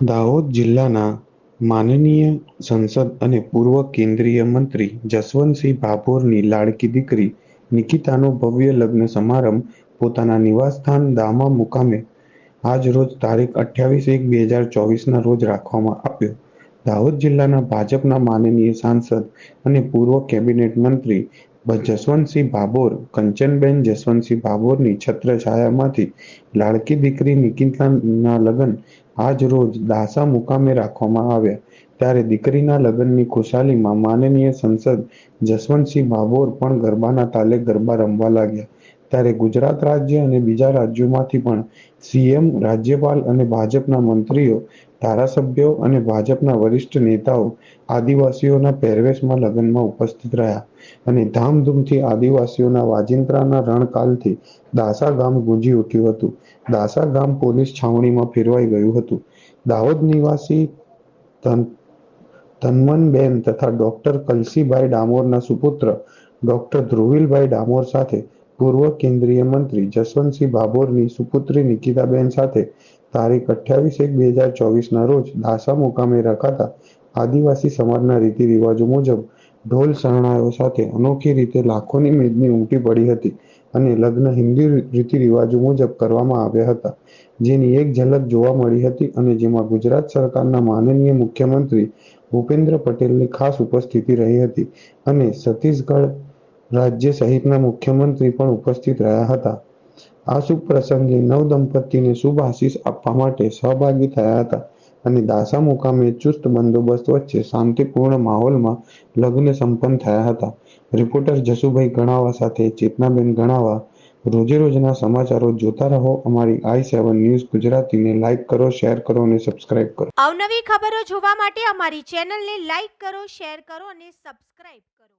દાહોદ જિલ્લાના માનનીય સંસદ અને પૂર્વ કેન્દ્રીય મંત્રી જસવંતસિંહ ભાભોરની લાડકી દીકરી નિકિતાનો ભવ્ય લગ્ન સમારંભ પોતાના નિવાસસ્થાન દામા મુકામે આજરોજ તારીખ અઠ્યાવીસ એક બે હજાર ચોવીસના રોજ રાખવામાં આવ્યો. દાહોદ જિલ્લાના ભાજપના માનનીય સાંસદ અને પૂર્વ કેબિનેટ મંત્રી જસવંતસિંહ ભાભોર, કંચનબેન જસવંતસિંહ ભાભોરની છત્રછાયામાંથી લાડકી દીકરી નિકિતાના લગ્ન આજ રોજ દાસા મુકામે રાખવામાં આવ્યા. ત્યારે દીકરીના લગ્નની ખુશાલીમાં માનનીય સંસદ જસવંતસિંહ ભાભોર પણ ગરબાના તાલે ગરબા રમવા લાગ્યા. ત્યારે ગુજરાત રાજ્ય અને બીજા રાજ્યોમાંથી પણ સીએમ, રાજ્યપાલ અને ભાજપના મંત્રીઓ, ધારાસભ્યો અને ભાજપના વરિષ્ઠ નેતાઓ આદિવાસીઓના પહેરવેશમાં લગ્નમાં ઉપસ્થિત રહ્યા અને ધામધૂમથી આદિવાસીઓના વાજિંત્રાના રણકાલથી દાસા ગામ ગુંજી ઉઠ્યું હતું. દાસા ગામ પોલીસ છાવણીમાં ફેરવાઈ ગયું હતું. દાહોદ નિવાસી તનમનબેન તથા ડોક્ટર કલસીભાઈ ડામોરના સુપુત્ર ડોક્ટર ધ્રુવીલભાઈ ડામોર સાથે પૂર્વ કેન્દ્રીય મંત્રી જસવંતસિંહ ભાભોરની સુપુત્રી નિકિતાબેન સાથે તારીખ અઠ્યાવીસ એક બે હજાર ચોવીસના રોજ દાસા મુકામે રખાતા આદિવાસી સમાજના રીતિ રિવાજો મુજબ ઢોલ શરણાઈઓ સાથે અનોખી રીતે લાખોની મેદની ઉમટી પડી હતી અને લગ્ન હિન્દુ રીતિ રિવાજો મુજબ કરવામાં આવ્યા હતા. જેની એક ઝલક જોવા મળી હતી અને જેમાં ગુજરાત સરકારના માનનીય મુખ્યમંત્રી ભૂપેન્દ્ર પટેલની ખાસ ઉપસ્થિતિ રહી હતી અને છત્તીસગઢ રાજ્ય સહિતના મુખ્યમંત્રી પણ ઉપસ્થિત રહ્યા હતા. આ શુભ પ્રસંગે નવદંપતિને શુભ આશીષ આપવા માટે સહભાગી થયા હતા અને દાસા મુકામે ચુસ્ત બંદોબસ્ત વચ્ચે શાંતિપૂર્ણ માહોલમાં લગ્ન સંપન્ન થયા હતા. રિપોર્ટર જસુભાઈ ગણાવા સાથે ચેતનાબેન ગણાવા, રોજે રોજના સમાચારો જોતા રહો. અમારી આઈ સેવન ન્યૂઝ ગુજરાતીને લાઇક કરો, શેર કરો અને સબસ્ક્રાઇબ કરો. અવનવી ખબરો જોવા માટે અમારી ચેનલને લાઈક કરો, શેર કરો અને સબસ્ક્રાઇબ કરો.